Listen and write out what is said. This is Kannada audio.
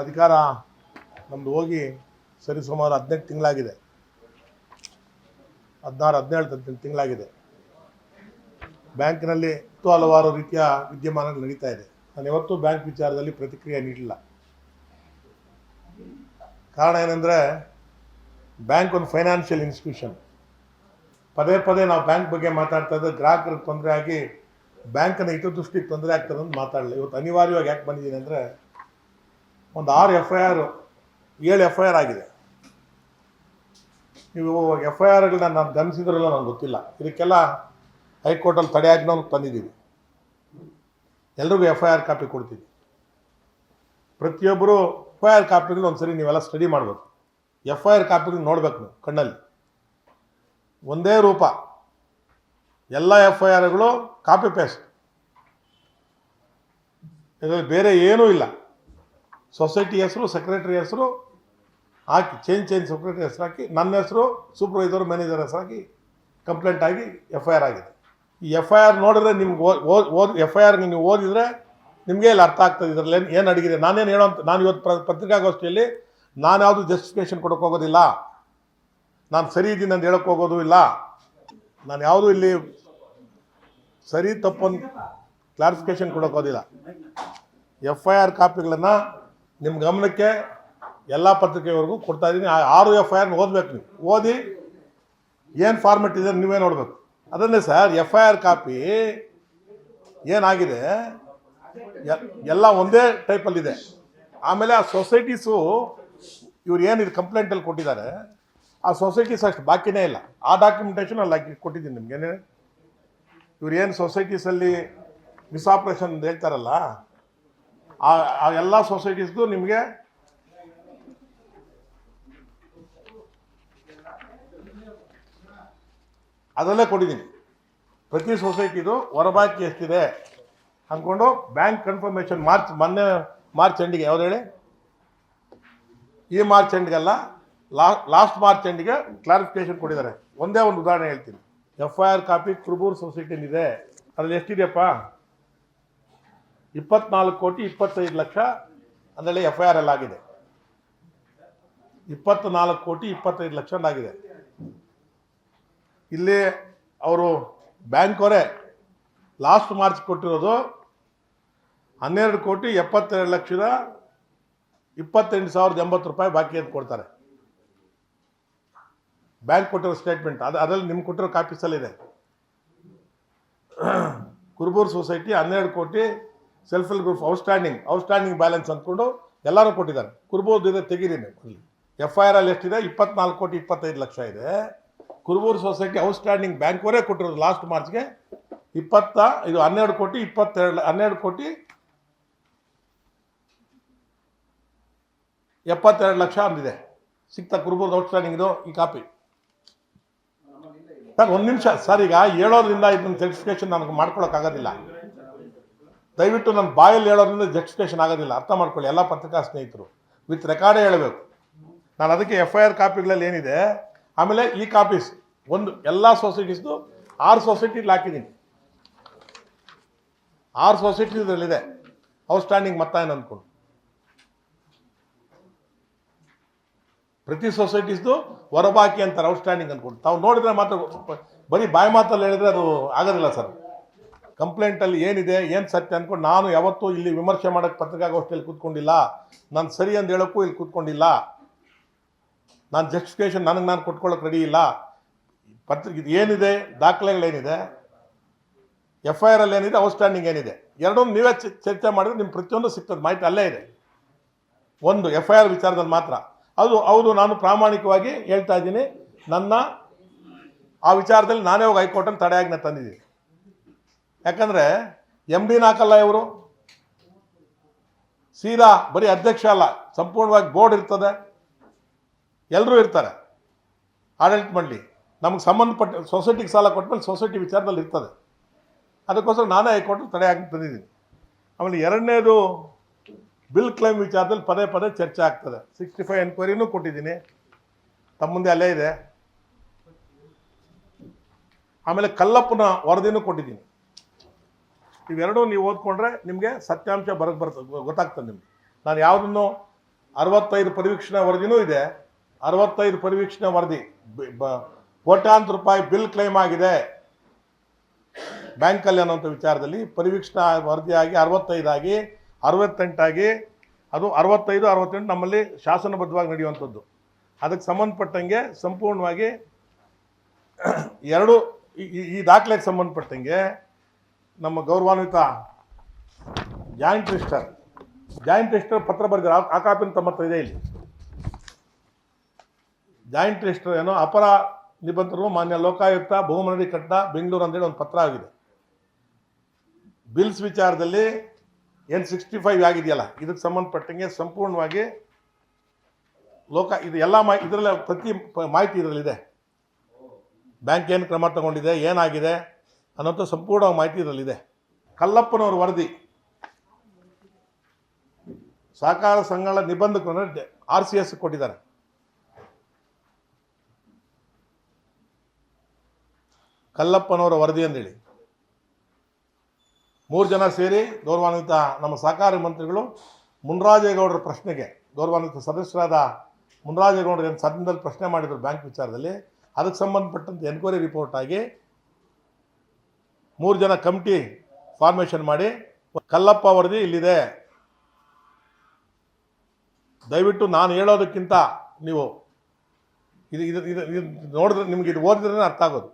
ಅಧಿಕಾರ ನಮ್ದು ಹೋಗಿ ಸರಿ ಸುಮಾರು ಹದಿನೆಂಟು ತಿಂಗಳಾಗಿದೆ. ಹದಿನಾರು, ಹದಿನೇಳು ತಿಂಗಳಾಗಿದೆ. ಬ್ಯಾಂಕ್ನಲ್ಲಿ ಹತ್ತು ಹಲವಾರು ರೀತಿಯ ವಿದ್ಯಮಾನಗಳು ನಡೀತಾ ಇದೆ. ನಾನು ಯಾವತ್ತೂ ಬ್ಯಾಂಕ್ ವಿಚಾರದಲ್ಲಿ ಪ್ರತಿಕ್ರಿಯೆ ನೀಡಿಲ್ಲ ಕಾರಣ ಏನಂದರೆ ಬ್ಯಾಂಕ್ ಒಂದು ಫೈನಾನ್ಷಿಯಲ್ ಇನ್ಸ್ಟಿಟ್ಯೂಷನ್. ಪದೇ ಪದೇ ನಾವು ಬ್ಯಾಂಕ್ ಬಗ್ಗೆ ಮಾತಾಡ್ತಾ ಇದ್ದರೆ ಗ್ರಾಹಕರಿಗೆ ತೊಂದರೆ ಆಗಿ ಬ್ಯಾಂಕನ್ನು ಹಿತದೃಷ್ಟಿಗೆ ತೊಂದರೆ ಆಗ್ತದೆ ಅಂತ ಮಾತಾಡಲಿಲ್ಲ. ಇವತ್ತು ಅನಿವಾರ್ಯವಾಗಿ ಯಾಕೆ ಬಂದಿದ್ದೀನಿ ಅಂದರೆ ಒಂದು ಆರು ಎಫ್ ಐ ಆರ್ ಏಳು ಎಫ್ ಐ ಆರ್ ಆಗಿದೆ. ನೀವು ಎಫ್ ಐ ಆರ್ಗಳನ್ನ ನಾನು ಗಮನಿಸಿದ್ರಲ್ಲ ನನಗೆ ಗೊತ್ತಿಲ್ಲ. ಇದಕ್ಕೆಲ್ಲ ಹೈಕೋರ್ಟಲ್ಲಿ ನಾವು ತಂದಿದ್ದೀವಿ. ಎಲ್ರಿಗೂ ಎಫ್ ಐ ಆರ್ ಕಾಪಿ ಕೊಡ್ತೀವಿ. ಪ್ರತಿಯೊಬ್ಬರು ಎಫ್ ಐ ಆರ್ ಕಾಪಿಗಳು ಒಂದ್ಸರಿ ನೀವೆಲ್ಲ ಸ್ಟಡಿ ಮಾಡಬೇಕು. ಎಫ್ ಐ ಆರ್ ಕಾಪಿಗಳು ನೋಡ್ಬೇಕು ನೀವು, ಕಣ್ಣಲ್ಲಿ. ಒಂದೇ ರೂಪ. ಎಲ್ಲ ಎಫ್ ಐ ಆರ್ಗಳು ಕಾಪಿ ಪೇಸ್ಟ್ ಇದರಲ್ಲಿ ಬೇರೆ ಏನೂ ಇಲ್ಲ. ಸೊಸೈಟಿ ಹೆಸರು, ಸೆಕ್ರೆಟರಿ ಹೆಸರು ಹಾಕಿ ಚೇಂಜ್ ಚೇಂಜ್ ಸೆಕ್ರೆಟರಿ ಹೆಸರು ಹಾಕಿ, ನನ್ನ ಹೆಸರು ಸೂಪರ್ವೈಸರ್ ಮ್ಯಾನೇಜರ್ ಹೆಸರು ಹಾಕಿ ಕಂಪ್ಲೇಂಟ್ ಆಗಿ ಎಫ್ ಐ ಆರ್ ಆಗಿದೆ. ಈ ಎಫ್ ಐ ಆರ್ ನೋಡಿದ್ರೆ ನಿಮ್ಗೆ ಓದ್ ಎಫ್ ಐ ಆರ್ಗೆ ನೀವು ಓದಿದರೆ ನಿಮಗೆ ಇಲ್ಲಿ ಅರ್ಥ ಆಗ್ತದೆ ಇದರಲ್ಲಿ ಏನು ಏನು ಅಡಗಿದೆ ನಾನೇನು ಹೇಳೋಂತ ನಾನು ಇವತ್ತು ಪತ್ರಿಕಾಗೋಷ್ಠಿಯಲ್ಲಿ ನಾನು ಯಾವುದು ಜಸ್ಟಿಫಿಕೇಷನ್ ಕೊಡೋಕೆ ಹೋಗೋದಿಲ್ಲ. ನಾನು ಸರಿ ಇದ್ದೀನಿ ಅಂತ ಹೇಳೋಕೆ ಹೋಗೋದು ಇಲ್ಲ. ನಾನು ಯಾವುದು ಇಲ್ಲಿ ಸರಿ, ತಪ್ಪು ಅಂತ ಕ್ಲಾರಿಫಿಕೇಷನ್ ಕೊಡೋಕೆ ಹೋಗೋದಿಲ್ಲ ಎಫ್ ಐ ಆರ್ ಕಾಪಿಗಳನ್ನು ನಿಮ್ಮ ಗಮನಕ್ಕೆ ಎಲ್ಲ ಪತ್ರಿಕೆವರೆಗೂ ಕೊಡ್ತಾ ಇದ್ದೀನಿ ಆರು ಎಫ್ ಐ ಆರ್ನ ಓದಬೇಕು ನೀವು. ಓದಿ ಏನು ಫಾರ್ಮೆಟ್ ಇದೆ ನೀವೇ ನೋಡಬೇಕು. ಅದನ್ನೇ sir F I R copy ಏನಾಗಿದೆ? ಎಲ್ಲ ಒಂದೇ ಟೈಪಲ್ಲಿದೆ ಆಮೇಲೆ ಆ ಸೊಸೈಟೀಸು ಇವ್ರು ಏನು ಇದು ಕಂಪ್ಲೇಂಟಲ್ಲಿ ಕೊಟ್ಟಿದ್ದಾರೆ, ಆ ಸೊಸೈಟೀಸ್ ಅಷ್ಟು ಬಾಕಿನೇ ಇಲ್ಲ. ಆ ಡಾಕ್ಯುಮೆಂಟೇಷನ್ ಅಲ್ಲಿ ಹಾಕಿ ಕೊಟ್ಟಿದ್ದೀನಿ ನಿಮ್ಗೆ. ಇವ್ರು ಏನು ಸೊಸೈಟೀಸಲ್ಲಿ ಮಿಸ್ಆಪ್ರೇಷನ್ ಹೇಳ್ತಾರಲ್ಲ ಆ ಎಲ್ಲ ಸೊಸೈಟೀಸ್ದು ನಿಮಗೆ ಅದಲ್ಲೇ ಕೊಟ್ಟಿದ್ದೀನಿ. ಪ್ರತಿ ಸೊಸೈಟಿದು ಹೊರಬಾಕಿ ಎಷ್ಟಿದೆ ಅಂದ್ಕೊಂಡು ಬ್ಯಾಂಕ್ ಕನ್ಫರ್ಮೇಷನ್ ಮಾರ್ಚ್ ಮೊನ್ನೆ, ಮಾರ್ಚ್ ಎಂಡಿಗೆ ಯಾವ್ದು ಹೇಳಿ? ಈ ಮಾರ್ಚ್ ಎಂಡ್ಗೆಲ್ಲ ಲಾ ಲಾಸ್ಟ್ ಮಾರ್ಚ್ ಎಂಡಿಗೆ ಕ್ಲಾರಿಫಿಕೇಶನ್ ಕೊಟ್ಟಿದ್ದಾರೆ. ಒಂದೇ ಒಂದು ಉದಾಹರಣೆ ಹೇಳ್ತೀನಿ. F I R copy Kuruburu ಸೊಸೈಟಿನಿದೆ ಅದ್ರಲ್ಲಿ ಎಷ್ಟಿದೆಯಪ್ಪ? ಇಪ್ಪತ್ನಾಲ್ಕು ಕೋಟಿ ಇಪ್ಪತ್ತೈದು ಲಕ್ಷ ಅದರಲ್ಲಿ ಎಫ್ ಐ ಆರ್ ಎಲ್ ಆಗಿದೆ. ಇಪ್ಪತ್ನಾಲ್ಕು ಕೋಟಿ ಇಪ್ಪತ್ತೈದು ಲಕ್ಷ ಆಗಿದೆ. ಇಲ್ಲಿ ಅವರು ಬ್ಯಾಂಕ್ ಅವರೇ ಲಾಸ್ಟ್ ಮಾರ್ಚ್ ಕೊಟ್ಟಿರೋದು ಹನ್ನೆರಡು ಕೋಟಿ ಎಪ್ಪತ್ತೆರಡು ಲಕ್ಷದ ಇಪ್ಪತ್ತೆಂಟು ಸಾವಿರದ ಎಂಬತ್ತು ರೂಪಾಯಿ ಬಾಕಿ ಅಂತ ಕೊಡ್ತಾರೆ. ಬ್ಯಾಂಕ್ ಕೊಟ್ಟಿರೋ ಸ್ಟೇಟ್ಮೆಂಟ್ ಅದು, ಅದರಲ್ಲಿ ನಿಮ್ಗೆ ಕೊಟ್ಟಿರೋ ಕಾಪೀಸಲ್ಲಿದೆ ಕುರುಬೂರು ಸೊಸೈಟಿ ಹನ್ನೆರಡು ಕೋಟಿ self help group outstanding outstanding balance ಅಂದ್ಕೊಂಡು ಎಲ್ಲರೂ ಕೊಟ್ಟಿದ್ದಾರೆ. ಕುರುಬೂರ್ದು ಇದೆ, ತೆಗೀರಿ ನೀವು. ಎಫ್ ಐ ಆರ್ ಅಲ್ಲಿ ಎಷ್ಟಿದೆ? ಇಪ್ಪತ್ನಾಲ್ಕು ಕೋಟಿ ಇಪ್ಪತ್ತೈದು ಲಕ್ಷ ಇದೆ. ಕುರುಬೂರು ಸೊಸೈಟಿ ಔಟ್ಸ್ಟ್ಯಾಂಡಿಂಗ್ ಬ್ಯಾಂಕ್ವರೇ ಕೊಟ್ಟಿರೋದು ಲಾಸ್ಟ್ ಮಾರ್ಚ್ಗೆ ಇಪ್ಪತ್ತ, ಇದು ಹನ್ನೆರಡು ಕೋಟಿ, ಇಪ್ಪತ್ತೆರಡು, ಹನ್ನೆರಡು ಕೋಟಿ, ಎಪ್ಪತ್ತೆರಡು ಲಕ್ಷ ಅಂದಿದೆ. ಸಿಕ್ತ ಕುರುಬೂರ್ದು ಔಟ್ಸ್ಟ್ಯಾಂಡಿಂಗ್ ಇದು, ಈ ಕಾಪಿ ಸರ್, ಒಂದು ನಿಮಿಷ. ಸರ್, ಈಗ ಹೇಳೋದ್ರಿಂದ ಇದನ್ನ ಸರ್ಟಿಫಿಕೇಶನ್ ನನಗೆ ಮಾಡ್ಕೊಳಕ್ಕಾಗೋದಿಲ್ಲ. ದಯವಿಟ್ಟು ನನ್ನ ಬಾಯಲ್ಲಿ ಹೇಳೋದ್ರಿಂದ ಜಸ್ಟಿಫಿಕೇಶನ್ ಆಗೋದಿಲ್ಲ. ಅರ್ಥ ಮಾಡ್ಕೊಳ್ಳಿ, ಎಲ್ಲ ಪತ್ರಿಕಾ ಸ್ನೇಹಿತರು. ವಿತ್ ರೆಕಾರ್ಡೇ ಹೇಳಬೇಕು. ನಾನು ಅದಕ್ಕೆ ಎಫ್ ಐ ಆರ್ ಕಾಪಿಗಳಲ್ಲಿ ಏನಿದೆ, ಆಮೇಲೆ ಈ ಕಾಪೀಸ್, ಒಂದು, ಎಲ್ಲ ಸೊಸೈಟೀಸ್ದು ಆರು ಸೊಸೈಟಿಲಿ ಹಾಕಿದ್ದೀನಿ. ಆರು ಸೊಸೈಟಿ ಇದರಲ್ಲಿದೆ. ಔಟ್ಸ್ಟ್ಯಾಂಡಿಂಗ್ ಮತ್ತ ಏನು ಅಂದ್ಕೊಂಡು ಪ್ರತಿ ಸೊಸೈಟೀಸ್ದು ಹೊರಬಾಕಿ ಅಂತಾರೆ ಔಟ್ಸ್ಟ್ಯಾಂಡಿಂಗ್ ಅಂದ್ಕೊಂಡು ತಾವು ನೋಡಿದ್ರೆ ಮಾತ್ರ, ಬರೀ ಬಾಯಿ ಮಾತಲ್ಲಿ ಹೇಳಿದ್ರೆ ಅದು ಆಗೋದಿಲ್ಲ ಸರ್. ಕಂಪ್ಲೇಂಟಲ್ಲಿ ಏನಿದೆ, ಏನು ಸತ್ಯ ಅಂದ್ಕೊಂಡು ನಾನು ಯಾವತ್ತೂ ಇಲ್ಲಿ ವಿಮರ್ಶೆ ಮಾಡೋಕ್ಕೆ ಪತ್ರಿಕಾಗೋಷ್ಠಿಯಲ್ಲಿ ಕೂತ್ಕೊಂಡಿಲ್ಲ. ನಾನು ಸರಿ ಅಂತ ಹೇಳೋಕ್ಕೂ ಇಲ್ಲಿ ಕೂತ್ಕೊಂಡಿಲ್ಲ. ನಾನು ಜಸ್ಟಿಫಿಕೇಶನ್ ನನಗೆ ನಾನು ಕೊಟ್ಕೊಳ್ಳೋಕೆ ರೆಡಿ ಇಲ್ಲ. ಪತ್ರಿಕೆ ಏನಿದೆ ದಾಖಲೆಗಳೇನಿದೆ ಎಫ್ ಐ ಆರಲ್ಲಿ ಏನಿದೆ ಔಟ್ಸ್ಟ್ಯಾಂಡಿಂಗ್ ಏನಿದೆ. ಎರಡೊಂದು ನೀವೇ ಚರ್ಚೆ ಮಾಡಿದ್ರೆ ನಿಮ್ಮ ಪ್ರತಿಯೊಂದು ಸಿಗ್ತದೆ, ಮಾಹಿತಿ ಅಲ್ಲೇ ಇದೆ. ಒಂದು ಎಫ್ ಐ ಆರ್ ವಿಚಾರದಲ್ಲಿ ಮಾತ್ರ. ಅದು ಹೌದು, ನಾನು ಪ್ರಾಮಾಣಿಕವಾಗಿ ಹೇಳ್ತಾ ಇದ್ದೀನಿ, ನನ್ನ ಆ ವಿಚಾರದಲ್ಲಿ ನಾನೇ ಹೋಗಿ ಹೈಕೋರ್ಟಲ್ಲಿ ತಡೆಯಾಜ್ಞೆ ತಂದಿದ್ದೀನಿ. ಯಾಕಂದರೆ ಎಂ ಡಿನ ಹಾಕಲ್ಲ ಇವರು. ಸೀದಾ ಬರೀ ಅಧ್ಯಕ್ಷ ಅಲ್ಲ, ಸಂಪೂರ್ಣವಾಗಿ ಬೋರ್ಡ್ ಇರ್ತದೆ. ಎಲ್ಲರೂ ಇರ್ತಾರೆ. ಆಡಳಿತ ಮಂಡಳಿ. ನಮಗೆ ಸಂಬಂಧಪಟ್ಟ ಸೊಸೈಟಿಗೆ ಸಾಲ ಕೊಟ್ಮೇಲೆ ಸೊಸೈಟಿ ವಿಚಾರದಲ್ಲಿ ಇರ್ತದೆ. ಅದಕ್ಕೋಸ್ಕರ ನಾನೇ ಹೈಕೋರ್ಟ್ ಹಾಕಿ ತಂದಿದ್ದೀನಿ ಆಮೇಲೆ ಎರಡನೇದು ಬಿಲ್ ಕ್ಲೈಮ್ ವಿಚಾರದಲ್ಲಿ ಪದೇ ಪದೇ ಚರ್ಚೆ ಆಗ್ತದೆ. ಸಿಕ್ಸ್ಟಿ ಫೈವ್ ಎನ್ಕ್ವೈರಿನೂ ಕೊಟ್ಟಿದ್ದೀನಿ. ತಮ್ಮ ಮುಂದೆ ಅಲ್ಲೇ ಇದೆ. ಆಮೇಲೆ ಕಲ್ಲಪ್ಪನ ವರದಿನೂ ಕೊಟ್ಟಿದ್ದೀನಿ. ಇವೆರಡೂ ನೀವು ಓದ್ಕೊಂಡ್ರೆ ನಿಮಗೆ ಸತ್ಯಾಂಶ ಬರಕ್ಕೆ ಬರ್ತದೆ ಗೊತ್ತಾಗ್ತದೆ ನಿಮಗೆ. ನಾನು ಯಾವುದನ್ನು ಅರವತ್ತೈದು ಪರಿವೀಕ್ಷಣಾ ವರದಿನೂ ಇದೆ. ಅರವತ್ತೈದು ಪರಿವೀಕ್ಷಣಾ ವರದಿ. ಕೋಟ್ಯಾಂತರ ರೂಪಾಯಿ ಬಿಲ್ ಕ್ಲೈಮ್ ಆಗಿದೆ. ಬ್ಯಾಂಕಲ್ಲಿ ಅನ್ನೋಂಥ ವಿಚಾರದಲ್ಲಿ ಪರಿವೀಕ್ಷಣಾ ವರದಿಯಾಗಿ ಅರವತ್ತೈದಾಗಿ, ಅರವತ್ತೆಂಟಾಗಿ, ಅದು ಅರವತ್ತೈದು, ಅರವತ್ತೆಂಟು ನಮ್ಮಲ್ಲಿ ಶಾಸನಬದ್ಧವಾಗಿ ನಡೆಯುವಂಥದ್ದು. ಅದಕ್ಕೆ ಸಂಬಂಧಪಟ್ಟಂಗೆ ಸಂಪೂರ್ಣವಾಗಿ ಎರಡು ಈ ದಾಖಲೆಗೆ ಸಂಬಂಧಪಟ್ಟಂಗೆ ನಮ್ಮ ಗೌರವಾನ್ವಿತ ಜಾಯಿಂಟ್ ರಿಜಿಸ್ಟರ್ ಜಾಯಿಂಟ್ ರಿಜಿಸ್ಟರ್ ಪತ್ರ ಬರೆದಿರೋ ಆ- ಕಾಪಿನ ತಮ್ಮ ಹತ್ರ ಇದೆ ಇಲ್ಲಿ. ಜಾಯಿಂಟ್ ರಿಜಿಸ್ಟರ್ ಏನೋ ಅಪರ ನಿಬಂಧರು, ಮಾನ್ಯ ಲೋಕಾಯುಕ್ತ ಬಹುಮನಡಿ ಕಟ್ಟಡ, ಬೆಂಗಳೂರು ಅಂತೇಳಿ ಒಂದು ಪತ್ರ ಆಗಿದೆ. ಬಿಲ್ಸ್ ವಿಚಾರದಲ್ಲಿ ಎನ್ ಸಿಕ್ಸ್ಟಿ ಫೈವ್ ಆಗಿದೆಯಲ್ಲ, ಇದಕ್ಕೆ ಸಂಬಂಧಪಟ್ಟಂಗೆ ಸಂಪೂರ್ಣವಾಗಿ ಲೋಕ, ಇದು ಎಲ್ಲ ಮಾ ಇದರಲ್ಲಿ ಪ್ರತಿ ಮಾಹಿತಿ ಇದರಲ್ಲಿದೆ. ಬ್ಯಾಂಕ್ ಏನು ಕ್ರಮ ತಗೊಂಡಿದೆ, ಏನಾಗಿದೆ ಅನ್ನೋಂಥ ಸಂಪೂರ್ಣ ಮಾಹಿತಿ ಇದರಲ್ಲಿದೆ ಕಲ್ಲಪ್ಪನವ್ರ ವರದಿ. ಸಹಕಾರ ಸಂಘಗಳ ನಿಬಂಧಕರನ್ನು ಆರ್ ಸಿ ಎಸ್ ಕೊಟ್ಟಿದ್ದಾರೆ. ಕಲ್ಲಪ್ಪನವರ ವರದಿ ಅಂದೇಳಿ ಮೂರು ಜನ ಸೇರಿ ಗೌರವಾನ್ವಿತ ನಮ್ಮ ಸಹಕಾರ ಮಂತ್ರಿಗಳು ಮುನ್ರಾಜೇಗೌಡರ ಪ್ರಶ್ನೆಗೆ, ಗೌರವಾನ್ವಿತ ಸದಸ್ಯರಾದ ಮುನ್ರಾಜೇಗೌಡರು ಏನು ಸದನದಲ್ಲಿ ಪ್ರಶ್ನೆ ಮಾಡಿದರು ಬ್ಯಾಂಕ್ ವಿಚಾರದಲ್ಲಿ ಅದಕ್ಕೆ ಸಂಬಂಧಪಟ್ಟಂತೆ ಎನ್ಕ್ವೈರಿ ರಿಪೋರ್ಟ್ ಆಗಿ ಮೂರು ಜನ ಕಮಿಟಿ ಫಾರ್ಮೇಷನ್ ಮಾಡಿ ಕಲ್ಲಪ್ಪ ವರದಿ ಇಲ್ಲಿದೆ. ದಯವಿಟ್ಟು ನಾನು ಹೇಳೋದಕ್ಕಿಂತ ನೀವು ಇದು ಇದು ಇದು ನೋಡಿದ್ರೆ ನಿಮ್ಗೆ ಇದು ಓದಿದ್ರೆ ಅರ್ಥ ಆಗೋದು.